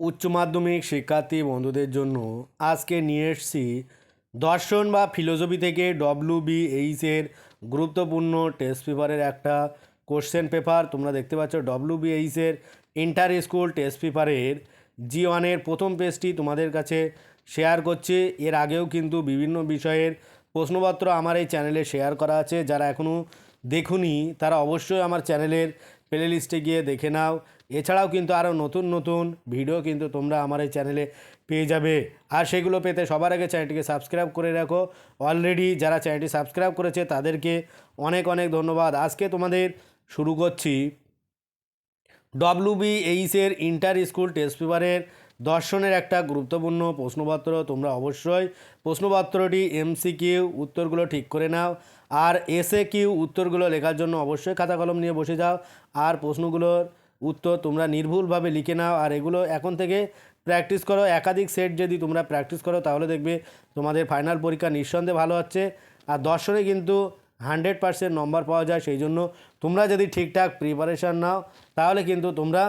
উচ্চ মাধ্যমিক শিক্ষার্থী বন্ধুদের জন্য আজকে নিয়ে এসেছি দর্শন বা ফিলোসফি থেকে ডব্লিউ এইচের গুরুত্বপূর্ণ টেস্ট পেপারের একটা কোশ্চেন পেপার তোমরা দেখতে পাচ্ছ ডব্লিউ এইচের ইন্টার স্কুল টেস্ট পেপারের জি ওয়ানের প্রথম পেজটি তোমাদের কাছে শেয়ার করছি। এর আগেও কিন্তু বিভিন্ন বিষয়ের প্রশ্নপত্র আমার এই চ্যানেলে শেয়ার করা আছে। যারা এখনও দেখুনি, তারা অবশ্যই আমার চ্যানেলের প্লে লিস্টে গিয়ে দেখে নাও। এছাড়াও কিন্তু আরও নতুন নতুন ভিডিও কিন্তু তোমরা আমার এই চ্যানেলে পেয়ে যাবে। আর সেগুলো পেতে সবার আগে চ্যানেলটিকে সাবস্ক্রাইব করে রাখো। অলরেডি যারা চ্যানেলটি সাবস্ক্রাইব করেছে, তাদেরকে অনেক অনেক ধন্যবাদ। আজকে তোমাদের শুরু করছি ডব্লিউবি এইচের ইন্টার স্কুল টেস্ট পেপারের দর্শনের একটা গুরুত্বপূর্ণ প্রশ্নপত্র। তোমরা অবশ্যই প্রশ্নপত্রটি এমসিকিউ উত্তরগুলো ঠিক করে নাও। আর এসে কিউ উত্তরগুলো লেখার জন্য অবশ্যই খাতা কলম নিয়ে বসে যাও। আর প্রশ্নগুলোর উত্তর তোমরা নির্ভুলভাবে লিখে নাও। আর এগুলো এখন থেকে প্র্যাকটিস করো। একাধিক সেট যদি তোমরা প্র্যাকটিস করো, তাহলে দেখবে তোমাদের ফাইনাল পরীক্ষা নিঃসন্দেহে ভালো হচ্ছে। আর দর্শনে কিন্তু হান্ড্রেড পার্সেন্ট নম্বর পাওয়া যায়। সেই জন্য তোমরা যদি ঠিকঠাক প্রিপারেশান নাও, তাহলে কিন্তু তোমরা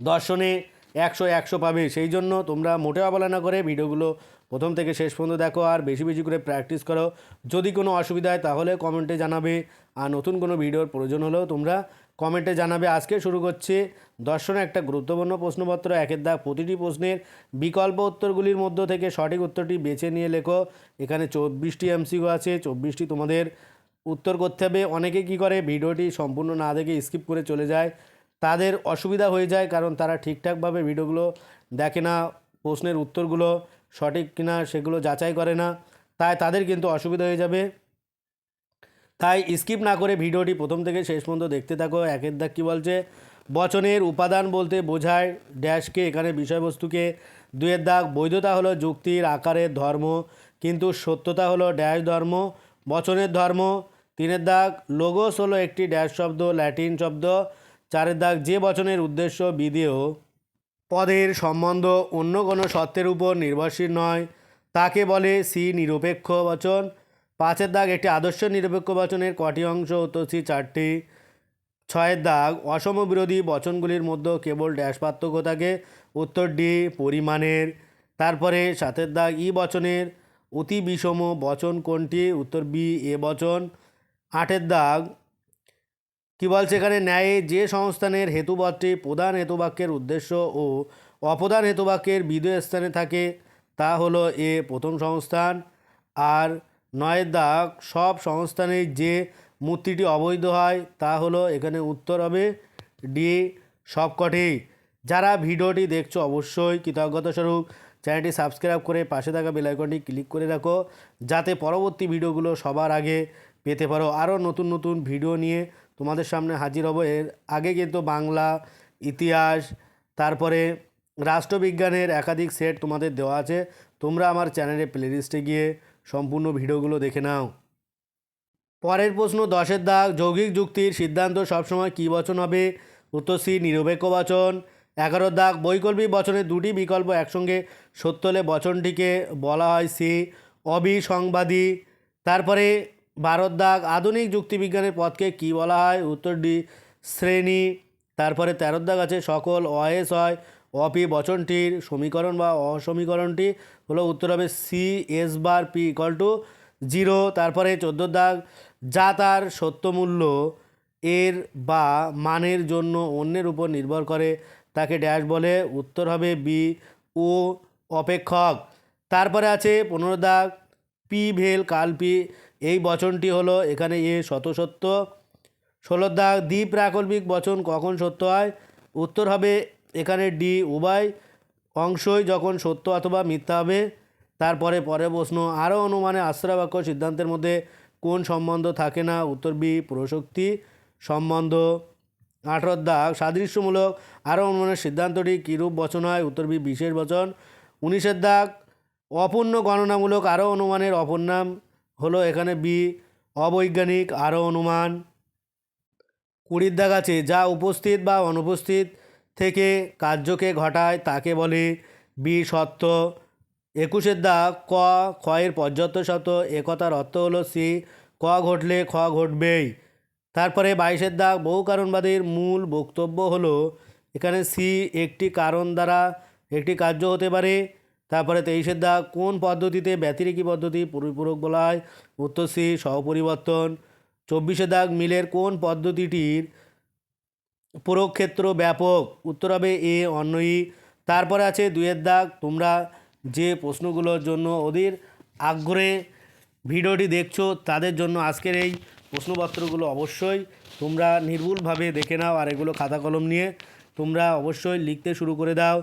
দর্শনে একশো একশো পাবে। সেই জন্য তোমরা মোটে অবলা না করে ভিডিওগুলো প্রথম থেকে শেষ পর্যন্ত দেখো আর বেশি বেশি করে প্র্যাকটিস করো। যদি কোনো অসুবিধা হয় তাহলে কমেন্টে জানাবে। আর নতুন কোনো ভিডিওর প্রয়োজন হলেও তোমরা কমেন্টে জানাবে। আজকে শুরু করছে দর্শনে একটা গুরুত্বপূর্ণ প্রশ্নপত্র, একের দাগ প্রতিটি প্রশ্নের বিকল্প উত্তরগুলির মধ্য থেকে সঠিক উত্তরটি বেছে নিয়ে লেখো। এখানে চব্বিশটি এমসিকিউ আছে, চব্বিশটি তোমাদের উত্তর করতে হবে। অনেকে কি করে, ভিডিওটি সম্পূর্ণ না দেখে স্কিপ করে চলে যায়। তাদের অসুবিধা হয়ে যায় কারণ তারা ঠিকঠাকভাবে ভিডিওগুলো দেখে না, প্রশ্নের উত্তরগুলো। সঠিক কিনা সেগুলো যাচাই করে না, তাই তাদের কিন্তু অসুবিধা হয়ে যাবে। তাই স্কিপ না করে ভিডিওটি প্রথম থেকে শেষ পর্যন্ত দেখতে থাকো। একের দাগ কী বলছে? বচনের উপাদান বলতে বোঝায় ড্যাশকে এখানে বিষয়বস্তুকে। দুয়ের দাগ, বৈধতা হলো যুক্তির আকারের ধর্ম, কিন্তু সত্যতা হলো ড্যাশ ধর্ম, বচনের ধর্ম। তিনের দাগ লোগোস হলো একটি ড্যাশ শব্দ ল্যাটিন শব্দ। চারের দাগ, যে বচনের উদ্দেশ্য বিধেয়। পদের সম্বন্ধ অন্য কোনো সত্ত্বের উপর নির্ভরশীল নয়। তাকে বলে সি নিরপেক্ষ বচন। পাঁচের দাগ একটি আদর্শ নিরপেক্ষ বচনের কটি অংশ হতো সি চারটি। ছয়ের দাগ অসম বিরোধী বচনগুলির মধ্যে কেবল ড্যাশ পার্থক্য থাকে। উত্তর ডি পরিমাণের। তারপরে সাতের দাগ ই বচনের। অতি বিষম বচন কোনটি? উত্তর বি এ বচন। আটের দাগ কি বলছে এখানে? ন্যায়ে যে সংস্থানের হেতুপদটি প্রধান হেতুবাক্যের উদ্দেশ্য ও অপদান হেতুবাক্যের বিধেয় স্থানে থাকে, তা হলো এ প্রথম সংস্থান। আর নয়ের দাগ, সব সংস্থানে যে মূর্তিটি অবৈধ হয়, তা হলো এখানে উত্তর হবে ডি সবকটি। যারা ভিডিওটি দেখছ অবশ্যই কৃতজ্ঞতা স্বরূপ, চ্যানেলটি সাবস্ক্রাইব করে পাশে থাকা বেলাইকনটি ক্লিক করে রাখো, যাতে পরবর্তী ভিডিওগুলো সবার আগে পেতে পারো। আরও নতুন নতুন ভিডিও নিয়ে তোমাদের সামনে হাজির হব। এর আগে কিন্তু বাংলা, ইতিহাস, তারপরে রাষ্ট্রবিজ্ঞানের একাধিক সেট তোমাদের দেওয়া আছে। তোমরা আমার চ্যানেলে প্লেলিস্টে গিয়ে সম্পূর্ণ ভিডিওগুলো দেখে নাও। পরের প্রশ্ন, দশের দাগ, যৌগিক যুক্তির সিদ্ধান্ত সবসময় কী বচন হবে? উত্তর সি, নিরপেক্ষ বচন। এগারো দাগ, বৈকল্পিক বচনের দুটি বিকল্প একসঙ্গে সত্য হলে বচনটিকে বলা হয় সি, অবিসংবাদী। তারপরে ভারত দাগ আধুনিক যুক্তিবিজ্ঞানের পথকে কি বলা হয়? উত্তর ডি, শ্রেণি। তারপরে তেরোর দাগ আছে, সকল অয়েস হয়, অপি বচনটির সমীকরণ বা অসমীকরণটি। হলো উত্তর হবে C S bar P equal to zero তারপরে চোদ্দোর দাগ, যা তার সত্যমূল্য, এর বা মানের জন্য অন্যের উপর নির্ভর করে। তাকে ড্যাশ বলে, উত্তর হবে বি ও অপেক্ষক। তারপরে আছে পনেরো দাগ পি ভেল কাল পি এই বচনটি হলো এখানে এ শত সত্য। ষোলো দাগ দ্বি প্রাকল্পিক বচন কখন সত্য হয়? উত্তর হবে এখানে ডি উভয় অংশই যখন সত্য অথবা মিথ্যা হবে। তারপরে পরে প্রশ্ন, আরও অনুমানে আশ্রয় বাক্য সিদ্ধান্তের মধ্যে কোন সম্বন্ধ থাকে না? উত্তর বি, প্রসক্তি সম্বন্ধ। আঠেরো দাগ সাদৃশ্যমূলক, আরও অনুমানের সিদ্ধান্তটি কীরূপ বচন হয়? উত্তর বি, বিশেষ বচন। উনিশের দাগ অপূর্ণ গণনামূলক, আরও অনুমানের অপর নাম। হলো এখানে বি, অবৈজ্ঞানিক, আরও অনুমান। কুড়ির দাগ আছে, যা উপস্থিত বা অনুপস্থিত থেকে কার্যকে ঘটায়, তাকে বলে বি সত্য। একুশের দাগ, ক, ক্ষয়ের পর্যাপ্ত শত একথার অর্থ হলো সি, ক ঘটলে খ ঘটবেই। তারপরে বাইশের দাগ, বহু কারণবাদীর মূল বক্তব্য হলো, এখানে সি একটি কারণ দ্বারা একটি কার্য হতে পারে তারপরে তেইশের দাগ কোন পদ্ধতিতে ব্যতিরেকি পদ্ধতি? পরিপূরক বলা হয় উত্তর সি, সহপরিবর্তন। চব্বিশে দাগ, মিলের কোন পদ্ধতিটির পুরক্ষেত্র ব্যাপক? উত্তর হবে এ, অন্যই। তারপরে আছে দুয়ের দাগ, তোমরা যে প্রশ্নগুলোর জন্য ওদের আগ্রহে ভিডিওটি দেখছ, তাদের জন্য আজকের এই প্রশ্নপত্রগুলো অবশ্যই তোমরা নির্ভুলভাবে দেখে নাও আর এগুলো খাতা কলম নিয়ে তোমরা অবশ্যই লিখতে শুরু করে দাও।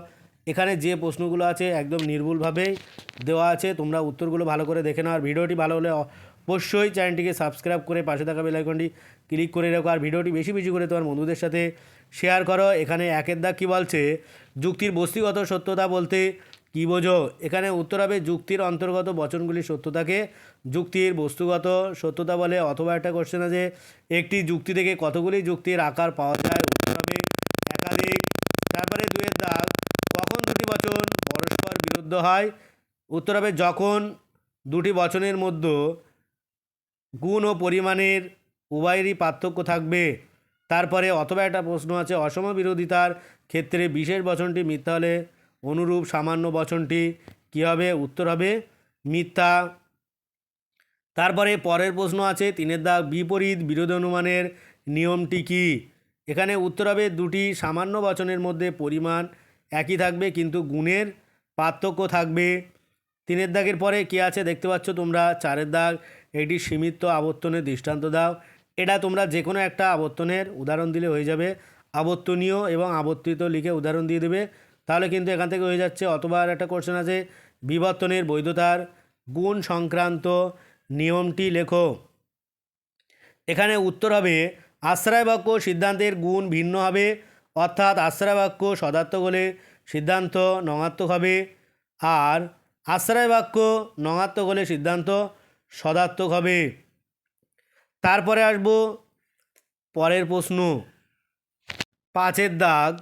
এখানে যে প্রশ্নগুলো আছে একদম নির্ভুলভাবেই দেওয়া আছে, তোমরা উত্তরগুলো ভালো করে দেখে নাও। আর ভিডিওটি ভালো হলে অবশ্যই চ্যানেলটিকে সাবস্ক্রাইব করে পাশে থাকা বেল আইকনটি ক্লিক করে রাখো। আর ভিডিওটি বেশি বেশি করে তোমার বন্ধুদের সাথে শেয়ার করো। এখানে একের দাগ কী বলছে? যুক্তির বস্তুগত সত্যতা বলতে কী বোঝো? এখানে উত্তর হবে যুক্তির অন্তর্গত বচনগুলির সত্যতাকে। যুক্তির বস্তুগত সত্যতা বলে অথবা একটা কোশ্চেন আছে, একটি যুক্তি থেকে কতগুলি যুক্তির আকার পাওয়া যায়? উত্তর হবে একাধিক। তারপরে দুয়ের দাগ বচন পরস্পর বিরুদ্ধ হয়। উত্তর হবে যখন দুটি বচনের মধ্যে গুণ ও পরিমাণের উভয়েরই পার্থক্য থাকবে। তারপরে অথবা একটা প্রশ্ন আছে, অসম বিরোধিতার ক্ষেত্রে বিশেষ বচনটি মিথ্যা হলে অনুরূপ সামান্য বচনটি কী হবে? উত্তর হবে মিথ্যা। তারপরে পরের প্রশ্ন আছে, তিনের দাগ বিপরীত বিরোধ অনুমানের নিয়মটি কী? এখানে উত্তর হবে দুটি সামান্য বচনের মধ্যে পরিমাণ একই থাকবে, কিন্তু গুণের পার্থক্য থাকবে। তিনের দাগের পরে কী আছে দেখতে পাচ্ছ তোমরা? চারের দাগ, এটি সীমিত আবর্তনের দৃষ্টান্ত দাও। এটা তোমরা যে কোনো একটা আবর্তনের উদাহরণ দিলে হয়ে যাবে। আবর্তনীয় এবং আবর্তিত লিখে উদাহরণ দিয়ে দেবে। তাহলে কিন্তু এখান থেকে হয়ে যাচ্ছে অথবা আর একটা কোশ্চেন আছে। বিবর্তনের বৈধতার গুণ সংক্রান্ত নিয়মটি লেখো। এখানে উত্তর হবে, আশ্রয় বাক্য সিদ্ধান্তের গুণ ভিন্ন হবে। অর্থাৎ আশ্রয় বাক্য সদার্থক হলে সিদ্ধান্ত নঙাত্মক হবে আর আশ্রয় বাক্য নঙাত্মক হলে সিদ্ধান্ত সদার্থক হবে তারপরে আসব পরের প্রশ্ন। পাঁচের দাগ।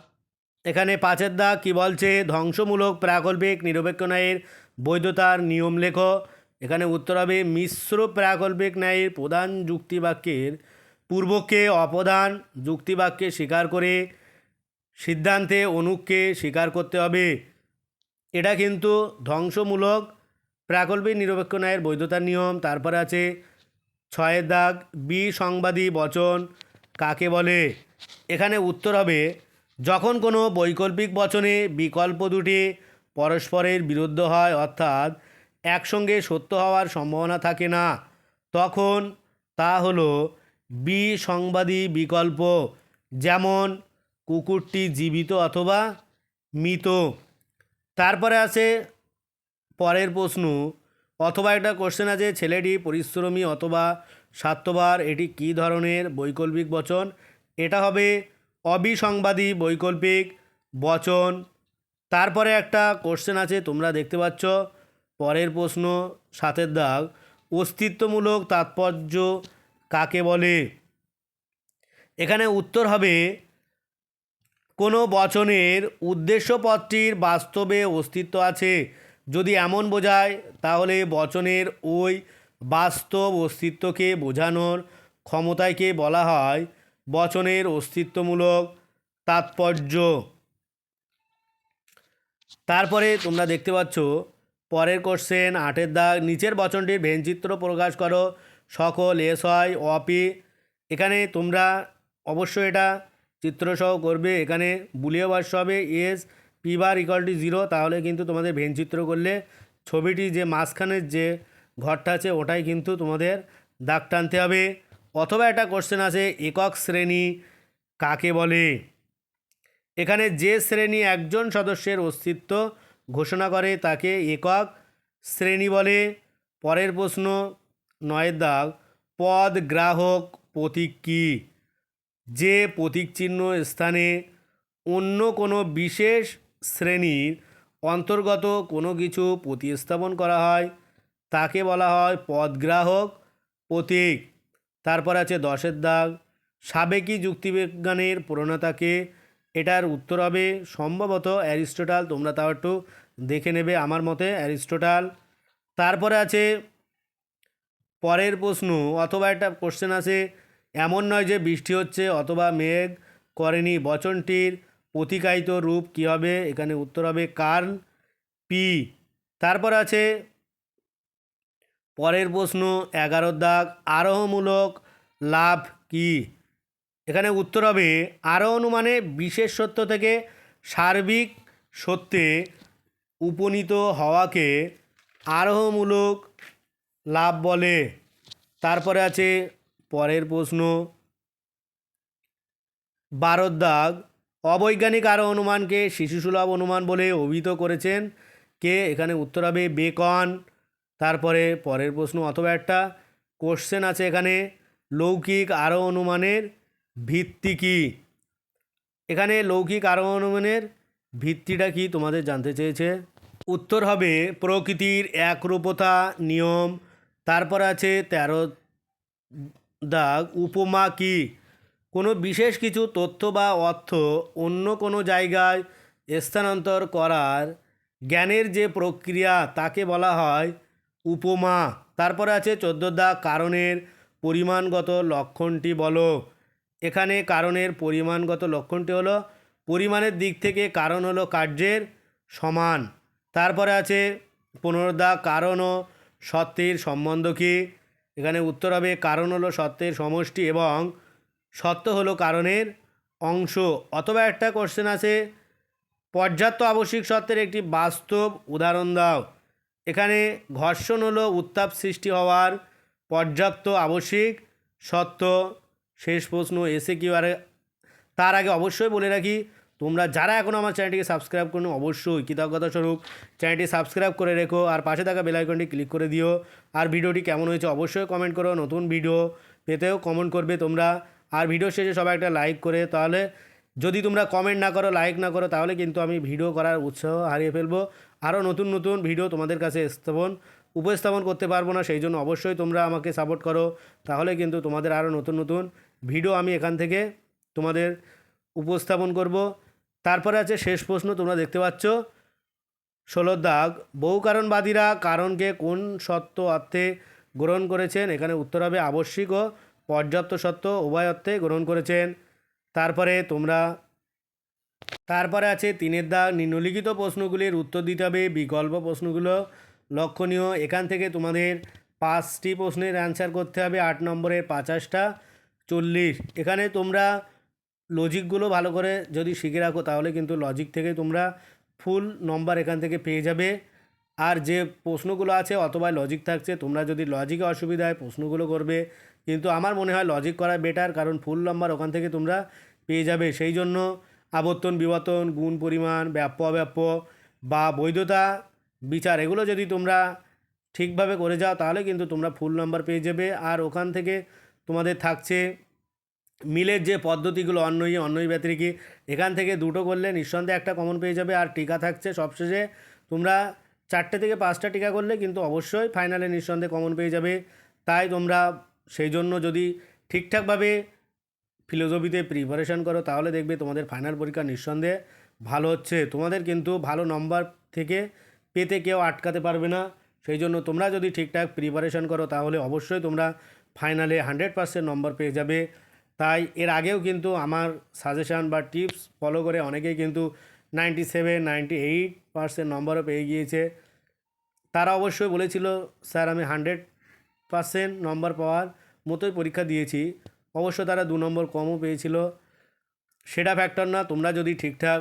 এখানে পাঁচের দাগ কী বলছে? ধ্বংসমূলক প্রাকল্পিক নিরপেক্ষ ন্যায়ের বৈধতার নিয়ম লেখো। এখানে উত্তর হবে, মিশ্র প্রাকল্পিক ন্যায়ের প্রধান যুক্তিবাক্যের পূর্বকে অপদান যুক্তিবাক্যে স্বীকার করে সিদ্ধান্তে অনুককে স্বীকার করতে হবে। এটা কিন্তু ধ্বংসমূলক প্রাকল্পিক নিরপেক্ষ ন্যায়ের বৈধতার নিয়ম। তারপরে আছে ছয়ের দাগ বি সংবাদী বচন কাকে বলে? এখানে উত্তর হবে, যখন কোনো বৈকল্পিক বচনে বিকল্প দুটি পরস্পরের বিরুদ্ধ হয়, অর্থাৎ একসঙ্গে সত্য হওয়ার সম্ভাবনা থাকে না, তখন তা হলো বি সংবাদী বিকল্প। যেমন কুকুরটি জীবিত অথবা মৃত। তারপরে আছে পরের প্রশ্ন, অথবা একটা কোশ্চেন আছে, ছেলেটি পরিশ্রমী অথবা স্বার্থবার এটি কী ধরনের বৈকল্পিক বচন? এটা হবে অবিসংবাদী বৈকল্পিক বচন। তারপরে একটা কোশ্চেন আছে, তোমরা দেখতে পাচ্ছ, পরের প্রশ্ন, সাতের দাগ, অস্তিত্বমূলক তাৎপর্য কাকে বলে? এখানে উত্তর হবে কোনো বচনের উদ্দেশ্যপদটির বাস্তবে অস্তিত্ব আছে। যদি এমন বোঝায়, তাহলে বচনের ওই বাস্তব অস্তিত্বকে বোঝানোর ক্ষমতাকে বলা হয় বচনের অস্তিত্বমূলক তাৎপর্য। তারপরে তোমরা দেখতে পাচ্ছ, পরের কোশ্চেন আটের দাগ, নিচের বচনটির ভেনচিত্র প্রকাশ করো। সকল এস হয় অপি এখানে তোমরা অবশ্যই এটা চিত্রসহ করবে, এখানে বুলিয় ভাষ্য হবে S P bar equal to zero তাহলে কিন্তু তোমাদের ভেন চিত্র করলে ছবিটি যে মাঝখানের যে ঘরটা আছে, ওটাই কিন্তু তোমাদের দাগ টানতে হবে। অথবা একটা কোশ্চেন আছে, একক শ্রেণি কাকে বলে? এখানে যে শ্রেণি একজন সদস্যের অস্তিত্ব ঘোষণা করে, তাকে একক শ্রেণি বলে। পরের প্রশ্ন, নয়ের দাগ, পদ, গ্রাহক প্রতীক কী? যে প্রতীক চিহ্ন স্থানে অন্য কোনো বিশেষ শ্রেণির অন্তর্গত কোনো কিছু প্রতিস্থাপন করা হয়, তাকে বলা হয় পদগ্রাহক প্রতীক। তারপর আছে দশের দাগ। সাবেকি যুক্তিবিজ্ঞানের প্রণেতাকে এটার উত্তর হবে সম্ভবত অ্যারিস্টোটাল। তোমরা তাও একটু দেখে নেবে আমার মতে অ্যারিস্টোটাল। তারপরে আছে পরের প্রশ্ন, অথবা একটা কোশ্চেন আছে এমন নয় যে বৃষ্টি হচ্ছে অথবা মেঘ করেনি। বচনটির প্রতিকায়িত রূপ কী হবে? এখানে উত্তর হবে কার্ন পি। তারপর আছে পরের প্রশ্ন, এগারো দাগ, আরোহমূলক লাভ কি? এখানে উত্তর হবে আরোহণ মানে বিশেষ সত্য থেকে সার্বিক সত্যে উপনীত হওয়াকে আরোহমূলক লাভ বলে। তারপরে আছে পরের প্রশ্ন। বারোর দাগ, অবৈজ্ঞানিক আরও অনুমানকে শিশুসুলভ অনুমান বলে অভিহিত করেছেন। কে? এখানে উত্তর হবে বেকন। তারপরে পরের প্রশ্ন অথবা একটা কোশ্চেন আছে এখানে। লৌকিক আরও অনুমানের ভিত্তি কী? এখানে লৌকিক আরও অনুমানের ভিত্তিটা কি তোমাদের জানতে চেয়েছে? উত্তর হবে প্রকৃতির একরূপতা নিয়ম। তারপর আছে তেরো দাগ, উপমা কি? কোনো বিশেষ কিছু তথ্য বা অর্থ অন্য কোনো জায়গায় স্থানান্তর করার জ্ঞানের যে প্রক্রিয়া তাকে বলা হয় উপমা। তারপরে আছে চোদ্দ দাগ কারণের পরিমাণগত লক্ষণটি বলো। এখানে কারণের পরিমাণগত লক্ষণটি হলো পরিমাণের দিক থেকে কারণ হলো কার্যের সমান। তারপরে আছে পনেরো দাগ কারণ ও সত্যের সম্বন্ধ কী? এখানে উত্তর হবে, কারণ হলো সত্যের সমষ্টি এবং সত্য হলো কারণের অংশ। অথবা একটা কোশ্চেন আছে, পর্যাপ্ত আবশ্যিক সত্যের একটি বাস্তব উদাহরণ দাও। এখানে ঘর্ষণ হলো উত্তাপ সৃষ্টি হওয়ার পর্যাপ্ত আবশ্যিক সত্য। শেষ প্রশ্ন এসে কি আরে তার আগে অবশ্যই বলে রাখি তোমরা যারা এখনও আমার চ্যানেলটিকে সাবস্ক্রাইব করো অবশ্যই কৃতজ্ঞতা স্বরূপ চ্যানেলটি সাবস্ক্রাইব করে রেখো আর পাশে থাকা বেল আইকনটি ক্লিক করে দিও। আর ভিডিওটি কেমন হয়েছে অবশ্যই কমেন্ট করো। নতুন ভিডিও পেতেও কমেন্ট করবে তোমরা। আর ভিডিও শেষে সবাই একটা লাইক করে। তাহলে যদি তোমরা কমেন্ট না করো লাইক না করো, তাহলে কিন্তু আমি ভিডিও করার উৎসাহ হারিয়ে ফেলব। আরও নতুন নতুন ভিডিও তোমাদের কাছে স্থাপন, উপস্থাপন করতে পারব না, সেই জন্য অবশ্যই তোমরা আমাকে সাপোর্ট করো। তাহলে কিন্তু তোমাদের আরও নতুন নতুন ভিডিও আমি এখান থেকে তোমাদের উপস্থাপন করব। তারপরে আছে শেষ প্রশ্ন, তোমরা দেখতে পাচ্ছ। ষোলো দাগ, বহু কারণবাদীরা কারণকে কোন সত্য অর্থে গ্রহণ করেছেন? এখানে উত্তর হবে আবশ্যিক ও পর্যাপ্ত সত্য, উভয় অর্থে গ্রহণ করেছেন। তারপরে তোমরা, তারপরে আছে তিনের দাগ, নিম্নলিখিত প্রশ্নগুলির উত্তর দিতে হবে, বিকল্প প্রশ্নগুলো লক্ষণীয়। এখান থেকে তোমাদের পাঁচটি প্রশ্নের অ্যান্সার করতে হবে, আট নম্বরের পাঁচাশটা, চল্লিশ। এখানে তোমরা লজিকগুলো ভালো করে যদি শিখে রাখো, তাহলে কিন্তু লজিক থেকে তোমরা ফুল নম্বর এখান থেকে পেয়ে যাবে। আর যে প্রশ্নগুলো আছে, অথবা লজিক থাকছে, তোমরা যদি লজিকে অসুবিধা হয়, প্রশ্নগুলো করবে। কিন্তু আমার মনে হয় লজিক করা বেটার কারণ ফুল নম্বর ওখান থেকে তোমরা পেয়ে যাবে। সেই জন্য আবর্তন, বিবর্তন, গুণ পরিমাণ, ব্যাপ্য, অব্যাপ্য বা বৈধতা, বিচার, এগুলো যদি তোমরা ঠিকভাবে করে যাও, তাহলে কিন্তু তোমরা ফুল নাম্বার পেয়ে যাবে। আর ওখান থেকে তোমাদের থাকছে মিলের যে পদ্ধতিগুলো অন্যই অন্যই ব্যতিরিকী, এখান থেকে দুটো করলে নিঃসন্দেহে একটা কমন পেয়ে যাবে আর টিকা থাকছে সবশেষে। তোমরা চারটে থেকে পাঁচটা টিকা করলে কিন্তু অবশ্যই ফাইনালে নিঃসন্দেহে কমন পেয়ে যাবে। তাই তোমরা সেই জন্য যদি ঠিকঠাকভাবে ফিলোসফিতে প্রিপারেশন করো, তাহলে দেখবে তোমাদের ফাইনাল পরীক্ষা নিঃসন্দেহে ভালো হচ্ছে। তোমাদের কিন্তু ভালো নম্বর থেকে পেতে কেউ আটকাতে পারবে না। সেই জন্য তোমরা যদি ঠিকঠাক প্রিপারেশন করো, তাহলে অবশ্যই তোমরা ফাইনালে হান্ড্রেড পার্সেন্ট নম্বর পেয়ে যাবে। তাই এর আগেও কিন্তু আমার সাজেশান বা টিপস ফলো করে অনেকেই কিন্তু ninety seven ninety eight percent নম্বরও পেয়ে গিয়েছে। তারা অবশ্যই বলেছিল, স্যার, আমি হান্ড্রেড পার্সেন্ট নম্বর পাওয়ার মতোই পরীক্ষা দিয়েছি। অবশ্য তারা দু নম্বর কমও পেয়েছিল। সেটা ফ্যাক্টর না, তোমরা যদি ঠিকঠাক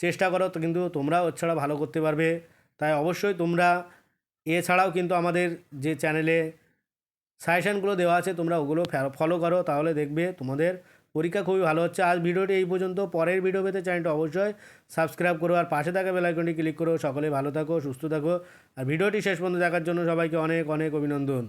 চেষ্টা করো, তো কিন্তু তোমরাও ওর ছাড়া ভালো করতে পারবে। তাই অবশ্যই তোমরা, এছাড়াও কিন্তু আমাদের যে চ্যানেলে সাজেশানগুলো দেওয়া আছে, তোমরা ওগুলো ফলো করো, তাহলে দেখবে তোমাদের পরীক্ষা খুবই ভালো হচ্ছে। আজ ভিডিওটি এই পর্যন্ত। পরের ভিডিও পেতে চ্যানেলটা অবশ্যই সাবস্ক্রাইব করো আর পাশে থাকা বেলাইকনটি ক্লিক করো। সকলে ভালো থাকো, সুস্থ থাকো। আর ভিডিওটি শেষ পর্যন্ত দেখার জন্য সবাইকে অনেক অনেক অভিনন্দন।